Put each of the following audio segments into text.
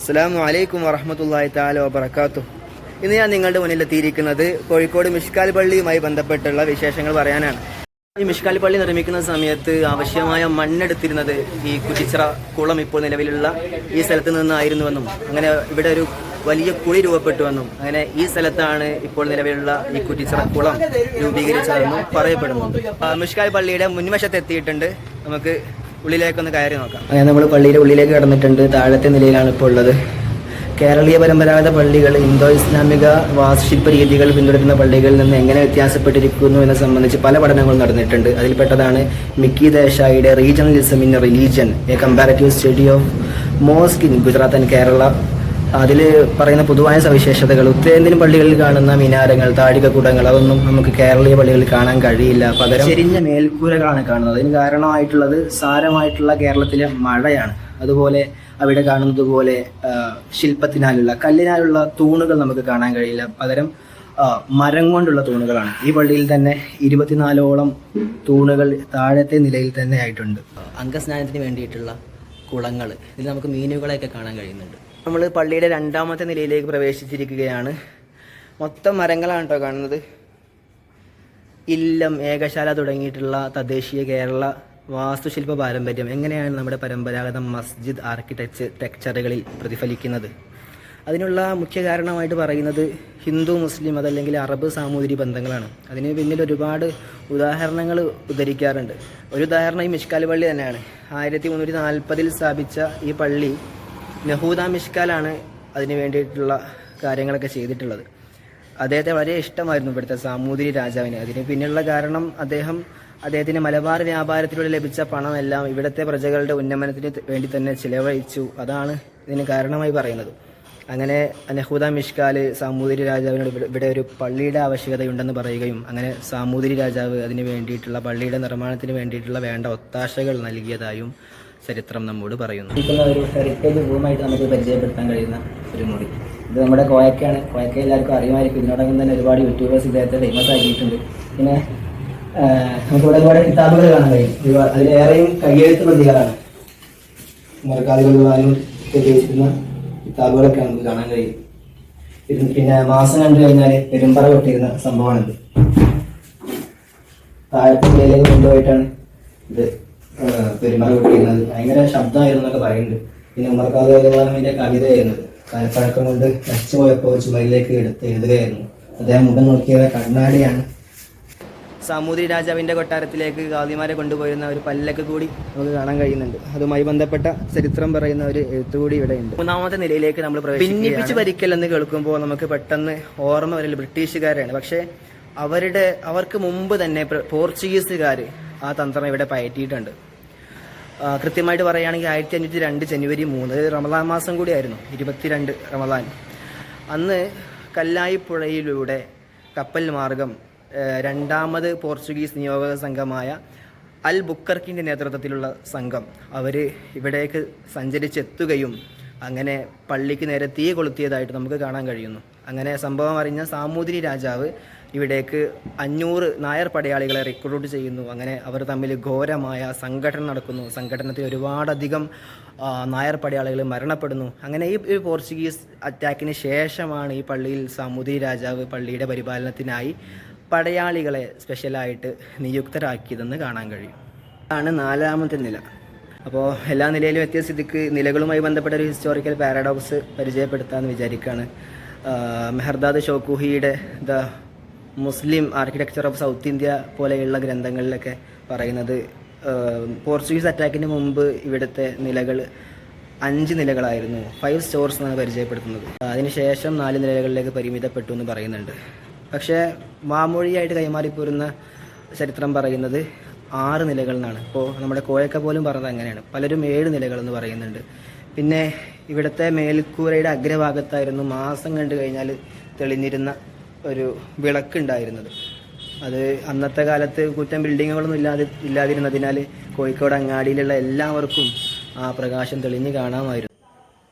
അസ്സാം വലൈക്കും വറഹമത്തല്ലാഹി താല വബർക്കാത്തു ഇന്ന് ഞാൻ നിങ്ങളുടെ മുന്നിൽ എത്തിയിരിക്കുന്നത് കോഴിക്കോട് മിഷ്കാൽ പള്ളിയുമായി ബന്ധപ്പെട്ടുള്ള വിശേഷങ്ങൾ പറയാനാണ്. ഈ മിഷ്കാൽ പള്ളി നിർമ്മിക്കുന്ന സമയത്ത് ആവശ്യമായ മണ്ണെടുത്തിരുന്നത് ഈ കുറ്റിച്ചിറ കുളം ഇപ്പോൾ നിലവിലുള്ള ഈ സ്ഥലത്ത് നിന്നായിരുന്നുവെന്നും അങ്ങനെ ഇവിടെ ഒരു വലിയ കുഴി രൂപപ്പെട്ടുവെന്നും അങ്ങനെ ഈ സ്ഥലത്താണ് ഇപ്പോൾ നിലവിലുള്ള ഈ കുറ്റിച്ചിറ കുളം രൂപീകരിച്ചതെന്നും പറയപ്പെടുന്നു മിഷ്കാൽ പള്ളിയുടെ മുൻവശത്തെത്തിയിട്ടുണ്ട്. നമുക്ക് ഉള്ളിലേക്കൊന്ന് കയറി നോക്കാം. അങ്ങനെ നമ്മൾ പള്ളിയുടെ ഉള്ളിലേക്ക് കടന്നിട്ടുണ്ട്. താഴത്തെ നിലയിലാണ് ഇപ്പോൾ ഉള്ളത്. കേരളീയ പരമ്പരാഗത പള്ളികൾ ഇന്തോ ഇസ്ലാമിക വാസ്തുശില്പ രീതികൾ പിന്തുടരുന്ന പള്ളികളിൽ നിന്ന് എങ്ങനെ വ്യത്യാസപ്പെട്ടിരിക്കുന്നു എന്നെ സംബന്ധിച്ച് പല പഠനങ്ങളും നടന്നിട്ടുണ്ട്. അതിൽപ്പെട്ടതാണ് Mikki ദേശായിയുടെ regionalism in religion a comparative study of mosque in Gujarat and Kerala അതിൽ പറയുന്ന പൊതുവായ സവിശേഷതകൾ. ഉത്തരേന്ത്യൻ പള്ളികളിൽ കാണുന്ന മിനാരങ്ങൾ താഴികക്കുടങ്ങൾ അതൊന്നും നമുക്ക് കേരളീയ പള്ളികളിൽ കാണാൻ കഴിയില്ല. പകരം ചെരിഞ്ഞ മേൽക്കൂരകളാണ് കാണുന്നത്. അതിന് കാരണമായിട്ടുള്ളത് സാരമായിട്ടുള്ള കേരളത്തിലെ മഴയാണ്. അതുപോലെ അവിടെ കാണുന്നത് പോലെ ശില്പത്തിനാലുള്ള കല്ലിനാലുള്ള തൂണുകൾ നമുക്ക് കാണാൻ കഴിയില്ല. പകരം മരം കൊണ്ടുള്ള തൂണുകളാണ്. ഈ പള്ളിയിൽ തന്നെ ഇരുപത്തിനാലോളം തൂണുകൾ താഴത്തെ നിലയിൽ തന്നെ ആയിട്ടുണ്ട്. അംഗസ്നാനത്തിന് വേണ്ടിയിട്ടുള്ള കുളങ്ങൾ. ഇതിൽ നമുക്ക് മീനുകളെയൊക്കെ കാണാൻ കഴിയുന്നുണ്ട്. നമ്മൾ പള്ളിയുടെ രണ്ടാമത്തെ നിലയിലേക്ക് പ്രവേശിച്ചിരിക്കുകയാണ്. മൊത്തം മരങ്ങളാണ് കേട്ടോ കാണുന്നത്. ഇല്ലം ഏകശാല തുടങ്ങിയിട്ടുള്ള തദ്ദേശീയ കേരള വാസ്തുശില്പ പാരമ്പര്യം എങ്ങനെയാണ് നമ്മുടെ പരമ്പരാഗത മസ്ജിദ് ആർക്കിടെക്ചർ ടെക്ചറുകളിൽ പ്രതിഫലിക്കുന്നത്? അതിനുള്ള മുഖ്യ കാരണമായിട്ട് പറയുന്നത് ഹിന്ദു മുസ്ലിം അതല്ലെങ്കിൽ അറബ് സാമൂതിരി ബന്ധങ്ങളാണ്. അതിന് പിന്നിൽ ഒരുപാട് ഉദാഹരണങ്ങൾ ഉദ്ധരിക്കാറുണ്ട്. ഒരു ഉദാഹരണം ഈ മിഷ്കാൽ പള്ളി തന്നെയാണ്. ആയിരത്തി മുന്നൂറ്റി നാൽപ്പതിൽ സ്ഥാപിച്ച ഈ പള്ളി നഹൂദ മിഷ്കാലാണ് അതിന് വേണ്ടിയിട്ടുള്ള കാര്യങ്ങളൊക്കെ ചെയ്തിട്ടുള്ളത്. അദ്ദേഹത്തെ വളരെ ഇഷ്ടമായിരുന്നു ഇവിടുത്തെ സാമൂതിരി രാജാവിന്. അതിന് പിന്നിലുള്ള കാരണം അദ്ദേഹം അദ്ദേഹത്തിന് മലബാർ വ്യാപാരത്തിലൂടെ ലഭിച്ച പണമെല്ലാം ഇവിടുത്തെ പ്രജകളുടെ ഉന്നമനത്തിന് വേണ്ടി തന്നെ ചിലവഴിച്ചു. അതാണ് ഇതിന് കാരണമായി പറയുന്നത്. അങ്ങനെ നഹൂദ മിഷ്കാൽ സാമൂതിരി രാജാവിനോട് ഇവിടെ- ഒരു പള്ളിയുടെ ആവശ്യകതയുണ്ടെന്ന് പറയുകയും അങ്ങനെ സാമൂതിരി രാജാവ് അതിന് വേണ്ടിയിട്ടുള്ള പള്ളിയുടെ നിർമ്മാണത്തിന് വേണ്ടിയിട്ടുള്ള വേണ്ട ഒത്താശകൾ നൽകിയതായും ചരിത്രം നമ്മോട് പറയുന്നു. ഒരു ഹെറിറ്റേജ് റൂമായിട്ട് നമുക്ക് പരിചയപ്പെടുത്താൻ കഴിയുന്ന ഒരു മുറി. ഇത് നമ്മുടെ കോയക്കയാണ്. കോയക്ക എല്ലാവർക്കും അറിയുമായിരിക്കും. ഇതിനോടകം തന്നെ ഒരുപാട് യൂട്യൂബേഴ്സ് ഇദ്ദേഹത്തെ ഫേമസ് ആക്കിയിട്ടുണ്ട്. പിന്നെ നമുക്ക് നമുക്കിവിടെ ഒരുപാട് കിതാബുകൾ കാണാൻ കഴിയും. അതിലേറെയും കയ്യെഴുത്ത് പ്രതികളാണ് മറക്കാതുകളിലും ഉപയോഗിക്കുന്ന കിതാബുകളൊക്കെ നമുക്ക് കാണാൻ കഴിയും. പിന്നെ മാസം കണ്ടു കഴിഞ്ഞാൽ പെരുമ്പറ കൊട്ടിരുന്ന സംഭവമാണിത്. താഴത്തെ കൊണ്ടുപോയിട്ടാണ് ഇത്. ആ, പെരുമ്പറ കൊട്ടിയിരുന്നത് ഭയങ്കര ശബ്ദമായിരുന്നു എന്നൊക്കെ പറയുന്നുണ്ട്. പിന്നെ ഉമ്മർക്കാതുകളിന്റെ കവിതയായിരുന്നു. കാലപ്പഴക്കം കൊണ്ട് നശിച്ചു പോയപ്പോൾ ചുമരിലേക്ക് എടുത്ത് എഴുതുകയായിരുന്നു. അദ്ദേഹം മുഖം നോക്കിയത് കണ്ണാടിയാണ്. സാമൂതിരി രാജാവിന്റെ കൊട്ടാരത്തിലേക്ക് ഗാന്ധിമാരെ കൊണ്ടുപോയിരുന്ന ഒരു പല്ലൊക്കെ കൂടി നമുക്ക് കാണാൻ കഴിയുന്നുണ്ട്. അതുമായി ബന്ധപ്പെട്ട ചരിത്രം പറയുന്ന ഒരു എഴുത്തുകൂടി ഇവിടെ ഉണ്ട് മൂന്നാമത്തെ നിലയിലേക്ക് നമ്മൾ ഭിന്നിപ്പിച്ച് ഭരിക്കൽ എന്ന് കേൾക്കുമ്പോൾ നമുക്ക് പെട്ടെന്ന് ഓർമ്മ വരൽ ബ്രിട്ടീഷുകാരാണ്. പക്ഷേ അവരുടെ അവർക്ക് മുമ്പ് തന്നെ പോർച്ചുഗീസുകാർ ആ തന്ത്രം ഇവിടെ പയറ്റിയിട്ടുണ്ട്. കൃത്യമായിട്ട് പറയുകയാണെങ്കിൽ ആയിരത്തി അഞ്ഞൂറ്റി രണ്ട് ജനുവരി മൂന്ന് റമദാൻ മാസം കൂടിയായിരുന്നു ഇരുപത്തിരണ്ട് റമദാൻ. അന്ന് കല്ലായിപ്പുഴയിലൂടെ കപ്പൽ മാർഗം രണ്ടാമത് പോർച്ചുഗീസ് നിയോഗ സംഘമായ അൽ ബുക്കർക്കിന്റെ നേതൃത്വത്തിലുള്ള സംഘം അവർ ഇവിടേക്ക് സഞ്ചരിച്ചെത്തുകയും അങ്ങനെ പള്ളിക്ക് നേരെ തീ കൊളുത്തിയതായിട്ട് നമുക്ക് കാണാൻ കഴിയുന്നു. അങ്ങനെ സംഭവം അറിഞ്ഞ സാമൂതിരി രാജാവ് ഇവിടേക്ക് അഞ്ഞൂറ് നായർ പടയാളികളെ റിക്രൂട്ട് ചെയ്യുന്നു. അങ്ങനെ അവർ തമ്മിൽ ഘോരമായ സംഘടന നടക്കുന്നു. സംഘടനത്തിൽ ഒരുപാടധികം നായർ പടയാളികൾ മരണപ്പെടുന്നു. അങ്ങനെ ഈ പോർച്ചുഗീസ് അറ്റാക്കിന് ശേഷമാണ് ഈ പള്ളിയിൽ സാമൂതിരി രാജാവ് പള്ളിയുടെ പരിപാലനത്തിനായി പടയാളികളെ സ്പെഷ്യലായിട്ട് നിയുക്തരാക്കിയതെന്ന് കാണാൻ കഴിയും. ആണ് നാലാമത്തെ നില. അപ്പോൾ എല്ലാ നിലയിലും എത്തിയ സ്ഥിതിക്ക് നിലകളുമായി ബന്ധപ്പെട്ട ഒരു ഹിസ്റ്റോറിക്കൽ പാരഡോക്സ് പരിചയപ്പെടുത്താമെന്ന് വിചാരിക്കുകയാണ് Mehrdad ഷോക്കുഹിയുടെ the Muslim architecture of South India പോലെയുള്ള ഗ്രന്ഥങ്ങളിലൊക്കെ പറയുന്നത് പോർച്ചുഗീസ് അറ്റാക്കിന് മുമ്പ് ഇവിടുത്തെ നിലകൾ അഞ്ച് നിലകളായിരുന്നു. ഫൈവ് സ്റ്റോർസ് എന്നാണ് പരിചയപ്പെടുത്തുന്നത്. അതിനുശേഷം നാല് നിലകളിലേക്ക് പരിമിതപ്പെട്ടു എന്ന് പറയുന്നുണ്ട്. പക്ഷേ മാമൊഴിയായിട്ട് കൈമാറിപ്പോരുന്ന ചരിത്രം പറയുന്നത് ആറ് നിലകൾ ഇപ്പോൾ നമ്മുടെ കോഴക്ക പോലും പറഞ്ഞത് അങ്ങനെയാണ്. പലരും ഏഴ് നിലകളെന്ന് പറയുന്നുണ്ട്. പിന്നെ ഇവിടുത്തെ മേൽക്കൂരയുടെ അഗ്രഭാഗത്തായിരുന്നു മാസം കണ്ടു കഴിഞ്ഞാൽ തെളിഞ്ഞിരുന്ന ഒരു വിളക്കുണ്ടായിരുന്നത്. അത് അന്നത്തെ കാലത്ത് കുറ്റം ബിൽഡിങ്ങുകളൊന്നും ഇല്ലാതെ ഇല്ലാതിരുന്നതിനാൽ കോഴിക്കോട് അങ്ങാടിയിലുള്ള എല്ലാവർക്കും ആ പ്രകാശം തെളിഞ്ഞ് കാണാമായിരുന്നു.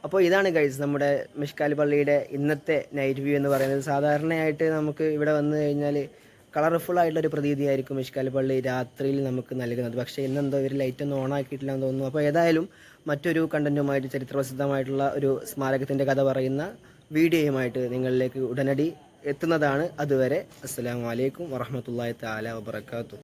അപ്പോൾ ഇതാണ് ഗൈസ് നമ്മുടെ മിഷ്കാൽ പള്ളിയുടെ ഇന്നത്തെ നൈറ്റ് വ്യൂ എന്ന് പറയുന്നത്. സാധാരണയായിട്ട് നമുക്ക് ഇവിടെ വന്നു കഴിഞ്ഞാൽ കളർഫുൾ ആയിട്ടുള്ള ഒരു പ്രതീതിയായിരിക്കും ആയിരിക്കും പള്ളി രാത്രിയിൽ നമുക്ക് നൽകുന്നത്. പക്ഷേ ഇന്നെന്തോ ലൈറ്റ് ഒന്നും ഓൺ ആക്കിയിട്ടില്ലെന്ന് തോന്നുന്നു. അപ്പോൾ ഏതായാലും മറ്റൊരു കണ്ടന്റുമായിട്ട് ചരിത്രപ്രസിദ്ധമായിട്ടുള്ള ഒരു സ്മാരകത്തിന്റെ കഥ പറയുന്ന വീഡിയോയുമായിട്ട് നിങ്ങളിലേക്ക് ഉടനടി എത്തുന്നതാണ്. അതുവരെ അസ്സാം വലൈക്കും വറഹമത്തല്ലാ താല വബർക്കാത്തു